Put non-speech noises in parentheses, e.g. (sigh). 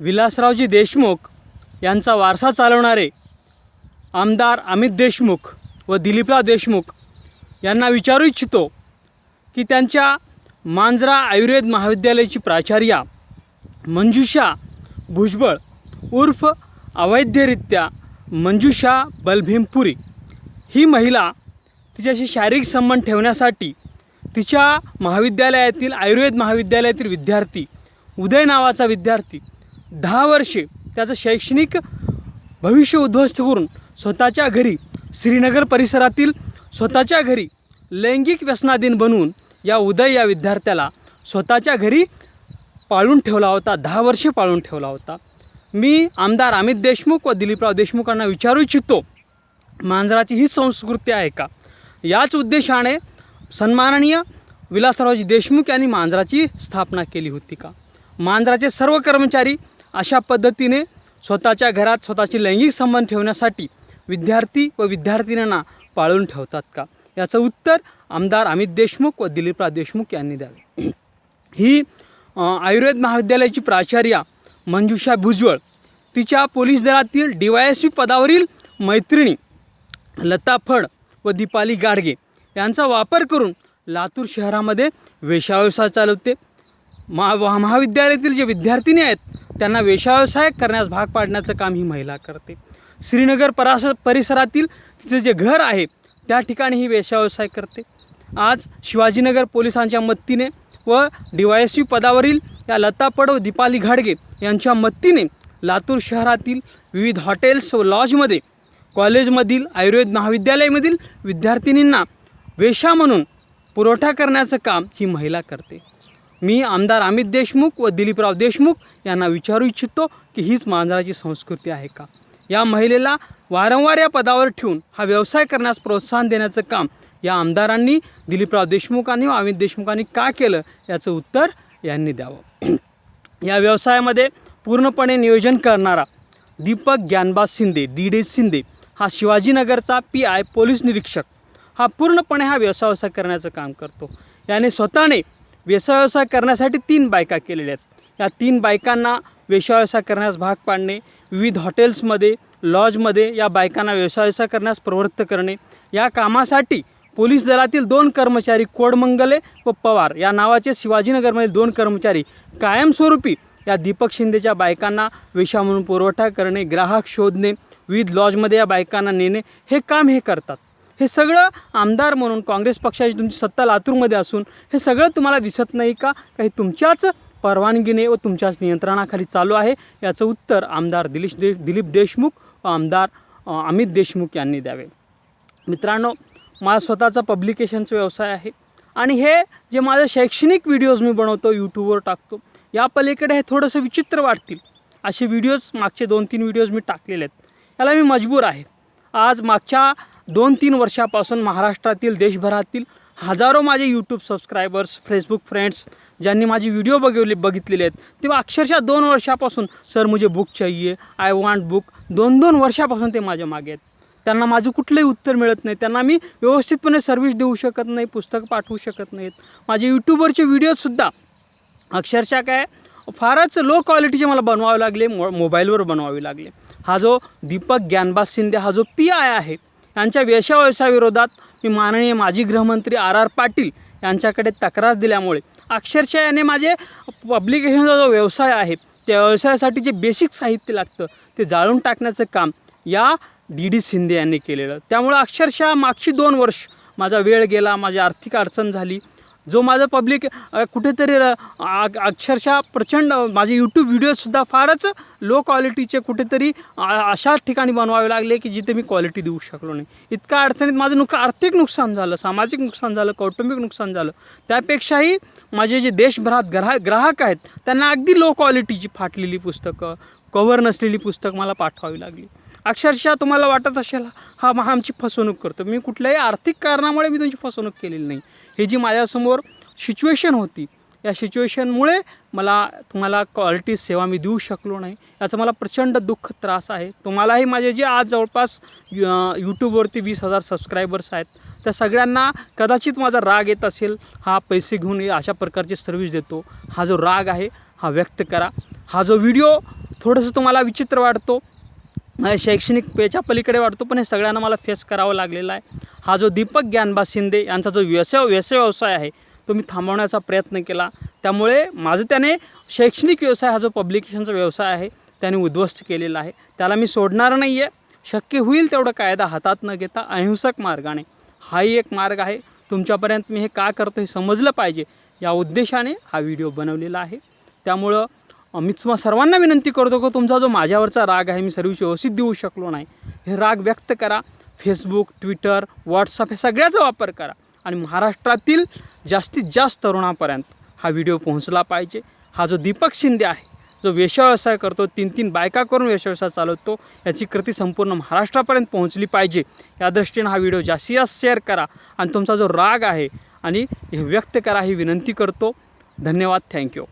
विलासरावजी देशमुख यांचा वारसा चालवणारे आमदार अमित देशमुख व दिलीपराव देशमुख यांना विचारू इच्छितो की त्यांच्या मांजरा आयुर्वेद महाविद्यालयाची प्राचार्या मंजुषा भुजबळ उर्फ अवैधरित्या मंजुषा बलभीमपुरी ही महिला तिच्याशी शारीरिक संबंध ठेवण्यासाठी तिच्या महाविद्यालयातील आयुर्वेद महाविद्यालयातील विद्यार्थी उदय नावाचा विद्यार्थी दहा वर्षे त्याचं शैक्षणिक भविष्य उद्ध्वस्त करून स्वतःच्या घरी श्रीनगर परिसरातील स्वतःच्या घरी लैंगिक व्यसनाधीन बनवून या उदय या विद्यार्थ्याला स्वतःच्या घरी पाळून ठेवला होता दहा वर्षे पाळून ठेवला होता. मी आमदार अमित देशमुख व दिलीपराव देशमुखांना विचारू इच्छितो मांजराची ही संस्कृती आहे का? याच उद्देशाने सन्माननीय विलासरावजी देशमुख यांनी मांजराची स्थापना केली होती का? मांजराचे सर्व कर्मचारी अशा पद्धतीने स्वतःच्या घरात स्वतःची लैंगिक संबंध ठेवण्यासाठी विद्यार्थी व विद्यार्थिनींना पाळून ठेवतात का? याचं उत्तर आमदार अमित देशमुख व दिलीपराव देशमुख यांनी द्यावे. ही आयुर्वेद महाविद्यालयाची प्राचार्या मंजुषा भुजबळ तिच्या पोलीस दलातील डी वाय एस पी पदावरील मैत्रिणी लता फड व दीपाली गाडगे यांचा वापर करून लातूर शहरामध्ये वेशाव्यवसाय चालवते. मा वा- महाविद्यालयातील जे विद्यार्थिनी आहेत त्यांना वेशाव्यवसाय करण्यास भाग पाडण्याचं काम ही महिला करते. श्रीनगर परास परिसरातील तिचं जे घर आहे त्या ठिकाणी ही वेशाव्यवसाय करते. आज शिवाजीनगर पोलिसांच्या मदतीने व डी वाय एस पदावरील या लता पड व दीपाली घाडगे यांच्या मदतीने लातूर शहरातील विविध हॉटेल्स व लॉजमध्ये कॉलेजमधील आयुर्वेद महाविद्यालयामधील विद्यार्थिनींना वेशा म्हणून पुरवठा करण्याचं काम ही महिला करते. मी आमदार अमित देशमुख व दिलीपराव देशमुख यांना विचारू इच्छितो की हीच मांजराची संस्कृती आहे का? या महिलेला वारंवार या पदावर ठेवून हा व्यवसाय करण्यास प्रोत्साहन देण्याचं काम या आमदारांनी दिलीपराव देशमुखांनी व अमित देशमुखांनी का केलं याचं उत्तर यांनी द्यावं. (clears throat) या व्यवसायामध्ये पूर्णपणे नियोजन करणारा दीपक ज्ञानबाज शिंदे डी डी शिंदे हा शिवाजीनगरचा पी आय पोलीस निरीक्षक. हा पूर्णपणे हा व्यवसाय व्यवसाय करण्याचं काम करतो. याने स्वतःने व्यवसाय व्यवसाय करण्यासाठी तीन बायका केलेल्या आहेत. या तीन बायकांना व्यवसाय करण्यास भाग पाडणे विविध हॉटेल्समध्ये लॉजमध्ये या बायकांना व्यवसाय व्यवसाय करण्यास प्रवृत्त करणे या कामासाठी पोलीस दलातील दोन कर्मचारी कोडमंगले व पवार या नावाचे शिवाजीनगरमधील दोन कर्मचारी कायमस्वरूपी या दीपक शिंदेच्या बायकांना वेशा म्हणून पुरवठा करणे ग्राहक शोधणे विविध लॉजमध्ये या बायकांना नेणे हे काम हे करतात. हे सगळं आमदार म्हणून काँग्रेस पक्षाची तुमची सत्ता लातूरमध्ये असून हे सगळं तुम्हाला दिसत नाही का? काही तुमच्याच परवानगीने व तुमच्याच नियंत्रणाखाली चालू आहे? याचं उत्तर आमदार दिलीश दे दिलीप देशमुख व आमदार अमित देशमुख यांनी द्यावे. मित्रांनो माझा स्वतःचा पब्लिकेशनचा व्यवसाय आहे आणि हे जे माझे शैक्षणिक व्हिडिओज मी बनवतो यूट्यूबवर टाकतो या पलीकडे हे थोडंसं विचित्र वाटतील. असे व्हिडिओज मागचे दोन तीन व्हिडिओज मी टाकलेले आहेत. याला मी मजबूर आहे. आज मागच्या दोन तीन वर्षापासून महाराष्ट्रातील देशभरातील हजारो माझे यूट्यूब सबस्क्रायबर्स फेसबुक फ्रेंड्स ज्यांनी माझे व्हिडिओ बघितले बघितलेले आहेत तेव्हा अक्षरशः दोन वर्षापासून सर मुझे बुक चाहिए आय वॉन्ट बुक दोन दोन वर्षापासून ते माझ्या मागे आहेत. त्यांना माझं कुठलंही उत्तर मिळत नाही. त्यांना मी व्यवस्थितपणे सर्व्हिस देऊ शकत नाही पुस्तक पाठवू शकत नाहीत. माझे यूट्यूबवरचे व्हिडिओसुद्धा अक्षरशः काय फारच लो क्वालिटीचे मला बनवावे लागले मो मोबाईलवर बनवावे लागले. हा जो दीपक ज्ञानबाज शिंदे हा जो पी आय आहे यांच्या व्यवसाय व्यवसायाविरोधात मी माननीय माजी गृहमंत्री आर आर पाटील यांच्याकडे तक्रार दिल्यामुळे अक्षरशः याने माझे पब्लिकेशनचा जो व्यवसाय आहे त्या व्यवसायासाठी जे बेसिक साहित्य लागतं ते जाळून टाकण्याचं काम या डी डी शिंदे यांनी केलेलं. त्यामुळं अक्षरशः मागची दोन वर्ष माझा वेळ गेला माझी आर्थिक अडचण झाली. जो माझं पब्लिक कुठेतरी अक्षरशः प्रचंड माझे यूट्यूब व्हिडिओजसुद्धा फारच लो क्वालिटीचे कुठेतरी अशा ठिकाणी बनवावे लागले की जिथे मी क्वालिटी देऊ शकलो नाही. इतका अडचणीत माझं नुक आर्थिक नुकसान झालं सामाजिक नुकसान झालं कौटुंबिक नुकसान झालं. त्यापेक्षाही माझे जे देशभरात ग्राहक ग्राहक आहेत त्यांना अगदी लो क्वालिटीची फाटलेली पुस्तकं कवर नसलेली पुस्तक मला पाठवावी लागली. अक्षरशः तुम्हाला वाटत असेल हा महा आमची फसवणूक करतो. मी कुठल्याही आर्थिक कारणामुळे मी तुमची फसवणूक केलेली नाही. हे जी माझ्यासमोर सिच्युएशन होती या सिच्युएशनमुळे मला तुम्हाला क्वालिटी सेवा मी देऊ शकलो नाही. याचा मला प्रचंड दुःख त्रास आहे. तुम्हालाही माझे जे आज जवळपास यू यूट्यूबवरती वीस हजार सबस्क्रायबर्स आहेत त्या सगळ्यांना कदाचित माझा राग येत असेल हा पैसे घेऊन अशा प्रकारची सर्व्हिस देतो. हा जो राग आहे हा व्यक्त करा. हा जो व्हिडिओ थोडंसं तुम्हाला विचित्र वाटतो शैक्षणिक पेच्या पलीकडे वाटतो पण हे सगळ्यांना मला फेस करावं लागलेला आहे. हा जो दीपक ज्ञानबा शिंदे यांचा जो व्यवसाय व्यवसाय व्यवसाय आहे तो मी थांबवण्याचा प्रयत्न केला. त्यामुळे माझं त्याने शैक्षणिक व्यवसाय हा जो पब्लिकेशनचा व्यवसाय आहे त्याने उद्ध्वस्त केलेला आहे. त्याला मी सोडणार नाही आहे शक्य होईल तेवढं कायदा हातात न घेता अहिंसक मार्गाने हाही एक मार्ग आहे. तुमच्यापर्यंत मी हे का करतो हे समजलं पाहिजे. या उद्देशाने हा व्हिडिओ बनवलेला आहे. त्यामुळं मी तुम्हा सर्वांना विनंती करतो की तुमचा जो माझ्यावरचा राग आहे मी सर्विस व्यवस्थित देऊ शकलो नाही. हे राग व्यक्त करा. फेसबुक ट्विटर व्हॉट्सअप हे सगळ्याचा वापर करा. आणि महाराष्ट्रातील जास्तीत जास्त तरुणापर्यंत हा व्हिडिओ पोहोचला पाहिजे. हा जो दीपक शिंदे आहे जो वेशव्यवसाय करतो तीन तीन बायका करून वेशव्यवसाय चालवतो याची कृती संपूर्ण महाराष्ट्रापर्यंत पोहोचली पाहिजे. या दृष्टीनं हा व्हिडिओ जास्तीत जास्त शेअर करा. आणि तुमचा जो राग आहे आणि हे व्यक्त करा ही विनंती करतो. धन्यवाद. थँक्यू.